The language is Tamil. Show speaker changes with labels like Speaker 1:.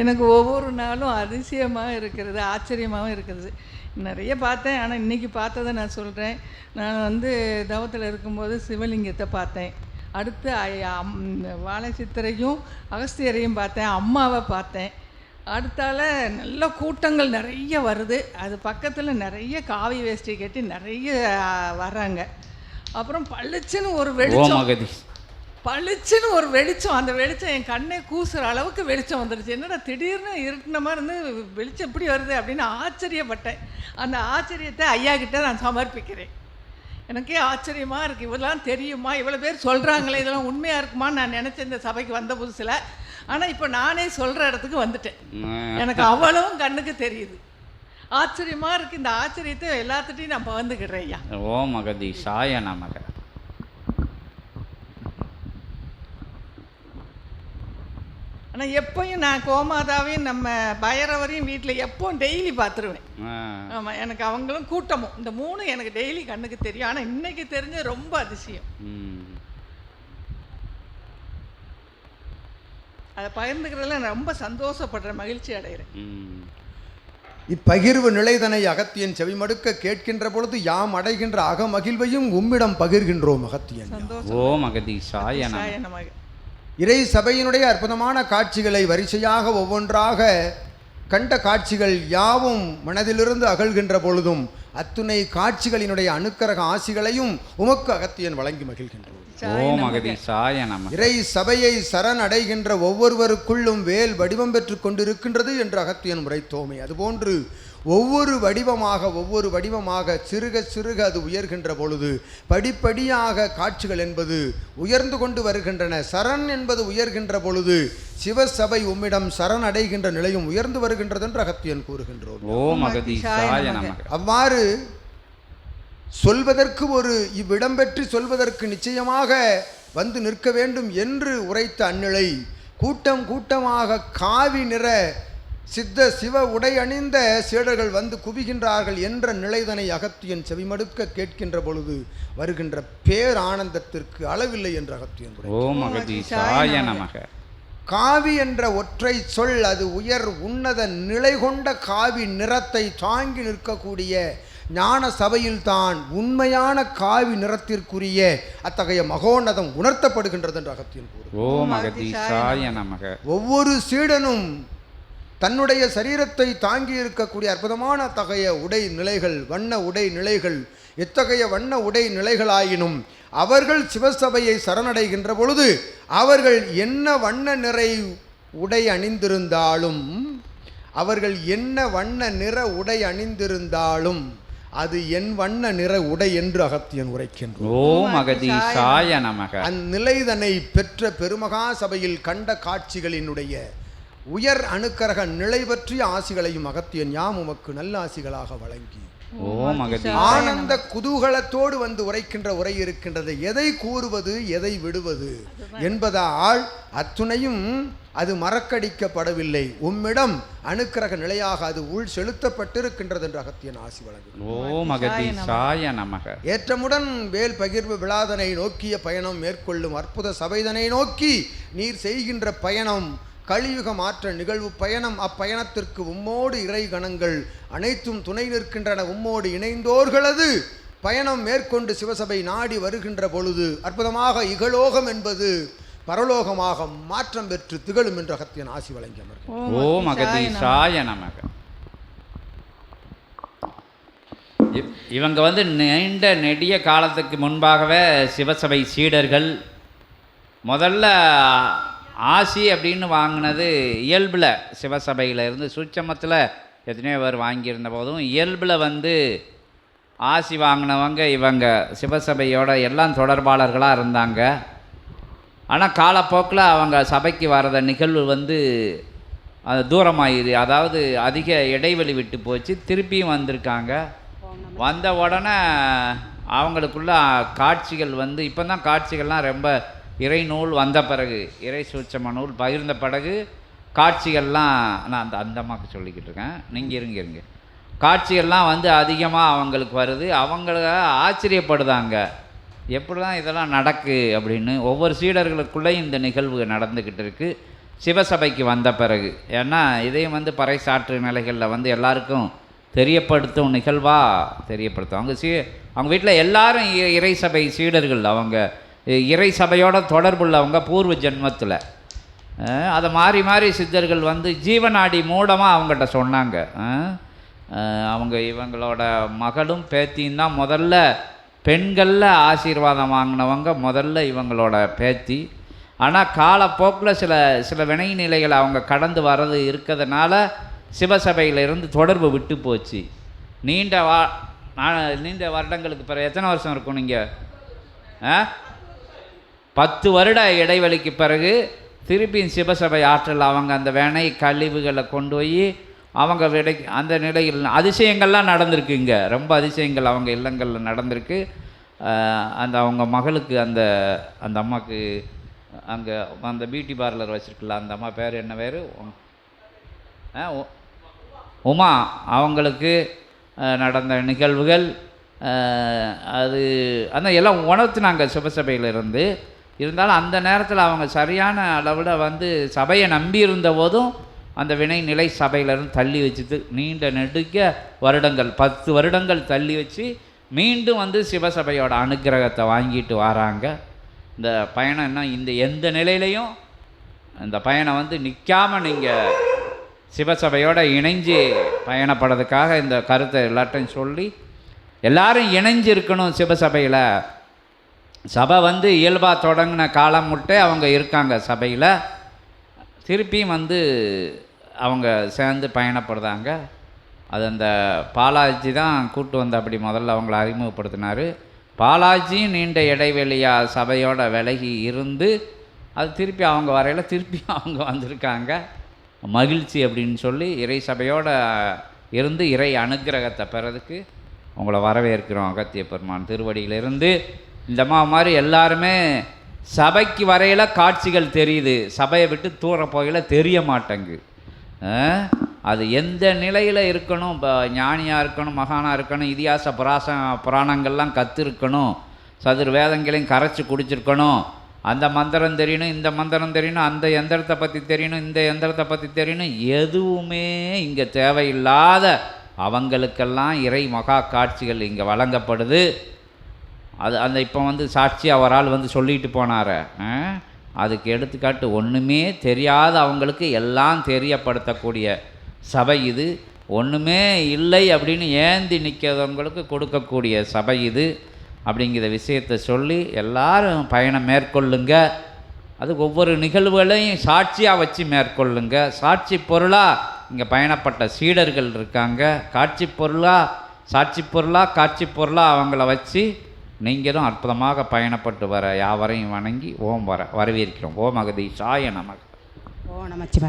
Speaker 1: எனக்கு ஒவ்வொரு நாளும் அதிசயமாக இருக்கிறது ஆச்சரியமாகவும் இருக்கிறது. நிறைய பார்த்தேன் ஆனால் இன்றைக்கி பார்த்ததை நான் சொல்கிறேன் நான் வந்து தவத்தில் இருக்கும்போது சிவலிங்கத்தை பார்த்தேன். அடுத்து அம் வாழை சித்தரையும் அகஸ்தியரையும் பார்த்தேன் அம்மாவை பார்த்தேன். அடுத்தால நல்ல கூட்டங்கள் நிறைய வருது. அது பக்கத்தில் நிறைய காவி வேஷ்டி கட்டி நிறைய வர்றாங்க. அப்புறம் பளிச்சுன்னு ஒரு வெளிச்சம். பளிச்சுன்னு ஒரு வெளிச்சம் அந்த வெளிச்சம் என் கண்ணே கூசுற அளவுக்கு வெளிச்சம் வந்துடுச்சு என்னடா திடீர்னு இருட்டின மாதிரி இருந்து வெளிச்சம் எப்படி வருது அப்படின்னு ஆச்சரியப்பட்டேன். அந்த ஆச்சரியத்தை ஐயா கிட்டே நான் சமர்ப்பிக்கிறேன். எனக்கே ஆச்சரியமாக இருக்குது இவெல்லாம் தெரியுமா? இவ்வளோ பேர் சொல்கிறாங்களே இதெல்லாம் உண்மையாக இருக்குமான்னு நான் நினச்சேன் இந்த சபைக்கு வந்த புதுசில். ஆனால் இப்போ நானே சொல்கிற இடத்துக்கு வந்துட்டேன். எனக்கு அவ்வளவும் கண்ணுக்கு தெரியுது. ஆச்சரியமாக இருக்குது இந்த ஆச்சரியத்தை எல்லாத்துட்டையும் நான் பகிர்ந்துக்கிறேன் ஐயா.
Speaker 2: ஓ மகதி சாய நமக
Speaker 1: ஆனால் எப்பயும் நான் கோமாதாவையும் நம்ம பைரவரையும் வீட்டில் எப்பவும் டெய்லி பார்த்துருவேன். ஆமாம் எனக்கு அவங்களும் கூட்டமும். இந்த மூணு எனக்கு டெய்லி கண்ணுக்கு தெரியும். ஆனால் இன்னைக்கு தெரிஞ்ச ரொம்ப அதிசயம். அதை பகிர்ந்துக்கிறதுல நான் ரொம்ப சந்தோஷப்படுறேன் மகிழ்ச்சி அடைகிறேன்.
Speaker 3: இப்பகிர்வு நிலைதனை அகத்தியன் செவிமடுக்க கேட்கின்ற பொழுது யாம் அடைகின்ற அகமகிழ்வையும் உம்மிடம் பகிர்கின்றோம் அகத்தியன்.
Speaker 1: சந்தோஷம்.
Speaker 2: ஓ மகதி சாய நமக
Speaker 1: சாய நமக
Speaker 3: இறை சபையினுடைய அற்புதமான காட்சிகளை வரிசையாக ஒவ்வொன்றாக கண்ட காட்சிகள் யாவும் மனதிலிருந்து அகழ்கின்ற பொழுதும் அத்துணை காட்சிகளினுடைய அணுக்கரக ஆசிகளையும் உமக்கு அகத்தியன் வழங்கி மகிழ்கின்றோம்.
Speaker 2: ஓ மகதி சாய நமக
Speaker 3: இறை சபையை சரண் அடைகின்ற ஒவ்வொருவருக்குள்ளும் வேல் வடிவம் பெற்று கொண்டிருக்கின்றது என்று அகத்தியன் உரைத்தோமே. அதுபோன்று ஒவ்வொரு வடிவமாக ஒவ்வொரு வடிவமாக சிறுக சிறுக அது உயர்கின்ற பொழுது படிப்படியாக காட்சிகள் என்பது உயர்ந்து கொண்டு வருகின்றன. சரண் என்பது உயர்கின்ற பொழுது சிவசபை உம்மிடம் சரண் அடைகின்ற நிலையும் உயர்ந்து வருகின்றது என்று அகத்தியன் கூறுகின்றோம்.
Speaker 2: நமக
Speaker 3: அவ்வாறு சொல்வதற்கு ஒரு இவ்விடம் பெற்று சொல்வதற்கு நிச்சயமாக வந்து நிற்க வேண்டும் என்று உரைத்த அந்நிலை. கூட்டம் கூட்டமாக காவி நிற சித்த சிவ உடை அணிந்த சீடர்கள் வந்து குவிகின்றார்கள் என்ற நிலைதனை அகத்தியன் செவிமடுக்க கேட்கின்ற பொழுது வருகின்ற பேரானந்தத்திற்கு அளவில்லை என்று அகத்தியன் காவி என்ற ஒற்றை சொல் அது உயர் உன்னத நிலை கொண்ட காவி நிறத்தை தாங்கி நிற்கக்கூடிய ஞான சபையில்தான் உண்மையான காவி நிறத்திற்குரிய அத்தகைய மகோன்னதம் உணர்த்தப்படுகின்றது என்று அகத்தியன் கூறு ஒவ்வொரு சீடனும் தன்னுடைய சரீரத்தை தாங்கி இருக்கக்கூடிய அற்புதமான அத்தகைய உடை நிலைகள் வண்ண உடை நிலைகள் எத்தகைய வண்ண உடை நிலைகளாயினும் அவர்கள் சிவசபையை சரணடைகின்ற பொழுது அவர்கள் என்ன வண்ண நிறை உடை அணிந்திருந்தாலும் அவர்கள் என்ன வண்ண நிற உடை அணிந்திருந்தாலும் அது என் வண்ண நிற உடை என்று அகத்தியன் உரைக்கின்றோம்
Speaker 2: ஓ மகதி சாய நமக.
Speaker 3: அந்நிலைதனை பெற்ற பெருமகா சபையில் கண்ட காட்சிகளினுடைய உயர் அணுக்கரக நிலை பற்றிய ஆசிகளையும் அகத்தியன் யாம் உமக்கு நல்ல ஆசிகளாக வழங்கி
Speaker 2: ஓ மகதி
Speaker 3: ஆனந்த குதூகலத்தோடு வந்து உரைக்கின்ற உரை இருக்கின்றது. எதை கூறுவது எதை விடுவது என்பதால் அத்துணையும் அது மறக்கடிக்கப்படவில்லை. உம்மிடம் அணுக்கரக நிலையாக அது உள் செலுத்தப்பட்டிருக்கின்றது என்று அகத்தியன் ஆசி வழங்கும்
Speaker 2: ஓ மகதி சாய நமக.
Speaker 3: ஏற்றமுடன் வேல் பகிர்வு விழாதனை நோக்கிய பயணம் மேற்கொள்ளும் அற்புத சபைதனை நோக்கி நீர் செய்கின்ற பயணம் கலியுக மாற்ற நிகழ்வு பயணம் அப்பயணத்திற்கு உம்மோடு இறை கணங்கள் அனைத்தும் துணை நிற்கின்றன. உம்மோடு இணைந்தோர்களது பயணம் மேற்கொண்டு சிவசபை நாடி வருகின்ற பொழுது அற்புதமாக இகலோகம் என்பது பரலோகமாக மாற்றம் பெற்று திகழும் என்ற அகத்தியன் ஆசி வழங்கி அமர்கிறார்.
Speaker 2: ஓ மகதி சாய நமக. இவங்க வந்து நீண்ட நெடிய காலத்துக்கு முன்பாகவே சிவசபை சீடர்கள் முதல்ல ஆசி அப்படின்னு வாங்கினது இயல்பில் சிவசபையில் இருந்து சுச்சமத்தில் எத்தனையோ பேர் வாங்கியிருந்த போதும் இயல்பில் வந்து ஆசி வாங்கினவங்க இவங்க சிவசபையோட எல்லாம் தொடர்பாளர்களாக இருந்தாங்க. ஆனால் காலப்போக்கில் அவங்க சபைக்கு வர்ற நிகழ்வு வந்து அது தூரமாயிரு அதாவது அதிக இடைவெளி விட்டு போச்சு. திருப்பியும் வந்திருக்காங்க. வந்த உடனே அவங்களுக்குள்ள காட்சிகள் வந்து இப்போ தான் காட்சிகள்லாம் ரொம்ப இறை நூல் வந்த பிறகு இறை சூட்சம நூல் பகிர்ந்த பிறகு காட்சிகள்லாம் நான் அந்த அந்த அம்மாக்கு சொல்லிக்கிட்டு இருக்கேன். நீங்கள் இருங்க இருங்க. காட்சிகள்லாம் வந்து அதிகமாக அவங்களுக்கு வருது. அவங்கள ஆச்சரியப்படுதாங்க. எப்படி தான் இதெல்லாம் நடக்கு அப்படின்னு ஒவ்வொரு சீடர்களுக்குள்ளேயும் இந்த நிகழ்வு நடந்துக்கிட்டு இருக்குது சிவசபைக்கு வந்த பிறகு ஏன்னா இதையும் வந்து பறைசாற்று நிலைகளில் வந்து எல்லாருக்கும் தெரியப்படுத்தும் நிகழ்வாக தெரியப்படுத்தும். அவங்க சீ அவங்க வீட்டில் எல்லாரும் இ- இறைசபை சீடர்கள் அவங்க. இறை சபையோட தொடர்புள்ளவங்க பூர்வ ஜென்மத்தில். அதை மாறி மாறி சித்தர்கள் வந்து ஜீவநாடி மூலமாக அவங்ககிட்ட சொன்னாங்க. அவங்க இவங்களோட மகளும் பேத்தியும் தான் முதல்ல பெண்களில் ஆசீர்வாதம் வாங்கினவங்க முதல்ல இவங்களோட பேத்தி. ஆனால் காலப்போக்கில் சில சில வினை நிலைகளை அவங்க கடந்து வர்றது இருக்கிறதுனால சிவசபையிலிருந்து தொடர்பு விட்டு போச்சு. நீண்ட வா நான் நீண்ட வருடங்களுக்கு பிறகு எத்தனை வருஷம் இருக்கும் நீங்கள் ஆ? பத்து வருட இடைவெளிக்கு பிறகு திருப்பியும் சிவசபை ஆற்றல் அவங்க அந்த வினை கழிவுகளை கொண்டு போய் அவங்க விடை அந்த நிலையில் அதிசயங்கள்லாம் நடந்திருக்கு இங்கே. ரொம்ப அதிசயங்கள் அவங்க இல்லங்களில் நடந்திருக்கு. அந்த அவங்க மகளுக்கு அந்த அந்த அம்மாவுக்கு அங்கே அந்த பியூட்டி பார்லர் வச்சுருக்குல்ல அந்த அம்மா பேர் என்ன பேர்? ஆ உமா. அவங்களுக்கு நடந்த நிகழ்வுகள் அது அந்த எல்லாம் உணர்த்துனாங்க சிவசபையிலிருந்து இருந்தாலும் அந்த நேரத்தில் அவங்க சரியான அளவில் வந்து சபையை நம்பியிருந்த போதும் அந்த வினை நிலை சபையிலிருந்து தள்ளி வச்சுட்டு நீண்ட நெடுக்க வருடங்கள் பத்து வருடங்கள் தள்ளி வச்சு மீண்டும் வந்து சிவசபையோட அனுக்கிரகத்தை வாங்கிட்டு வராங்க. இந்த பயணம் என்ன? இந்த எந்த நிலையிலையும் இந்த பயணம் வந்து நிற்காமல் நீங்கள் சிவசபையோட இணைஞ்சு பயணப்படுறதுக்காக இந்த கருத்தை எல்லார்ட்டையும் சொல்லி எல்லாரும் இணைஞ்சு இருக்கணும் சிவசபையில். சபை வந்து இயல்பாக தொடங்கின காலம் முட்டே அவங்க இருக்காங்க சபையில். திருப்பியும் வந்து அவங்க சேர்ந்து பயணப்படுறாங்க. அது அந்த பாலாஜி தான் கூட்டு வந்து அப்படி முதல்ல அவங்கள அறிமுகப்படுத்தினார். பாலாஜியும் நீண்ட இடைவெளியாக சபையோட விலகி இருந்து அது திருப்பி அவங்க வரையில் திருப்பி அவங்க வந்திருக்காங்க. மகிழ்ச்சி அப்படின்னு சொல்லி இறை சபையோட இருந்து இறை அனுக்கிரகத்தை பெறதுக்கு உங்களை வரவேற்கிறோம் அகத்திய பெருமான் திருவடியிலிருந்து. இந்த மா மாதிரி எல்லாருமே சபைக்கு வரையில் காட்சிகள் தெரியுது. சபையை விட்டு தூர போகையில் தெரிய மாட்டேங்கு அது எந்த நிலையில் இருக்கணும்? இப்போ ஞானியாக இருக்கணும் மகானாக இருக்கணும் இதிகாச புராச புராணங்கள்லாம் கற்றுருக்கணும் சதுர் வேதங்களையும் கரைச்சி குடிச்சிருக்கணும். அந்த மந்திரம் தெரியணும் இந்த மந்திரம் தெரியணும் அந்த எந்திரத்தை பற்றி தெரியணும் இந்த எந்திரத்தை பற்றி தெரியணும். எதுவுமே இங்கே தேவையில்லாத அவங்களுக்கெல்லாம் இறை மகா காட்சிகள் இங்கே வழங்கப்படுது. அது அந்த இப்போ வந்து சாட்சி அவரால் ஆள் வந்து சொல்லிட்டு போனார அதுக்கு எடுத்துக்காட்டு ஒன்றுமே தெரியாத அவங்களுக்கு எல்லாம் தெரியப்படுத்தக்கூடிய சபை இது. ஒன்றுமே இல்லை அப்படின்னு ஏந்தி நிற்கிறவங்களுக்கு கொடுக்கக்கூடிய சபை இது. அப்படிங்கிற விஷயத்தை சொல்லி எல்லாரும் பயணம் மேற்கொள்ளுங்க. அது ஒவ்வொரு நிகழ்வுகளையும் சாட்சியாக வச்சு மேற்கொள்ளுங்க. சாட்சி பொருளாக இங்கே பயணப்பட்ட சீடர்கள் இருக்காங்க. காட்சி பொருளாக சாட்சி பொருளாக காட்சி பொருளாக அவங்கள வச்சு நீங்களும் அற்புதமாக பயணப்பட்டு வர யாவரையும் வணங்கி ஓம் வர வரவேற்கிறோம். ஓம் அகதி சாய நமக.
Speaker 4: ஓ நமச்சிவாய.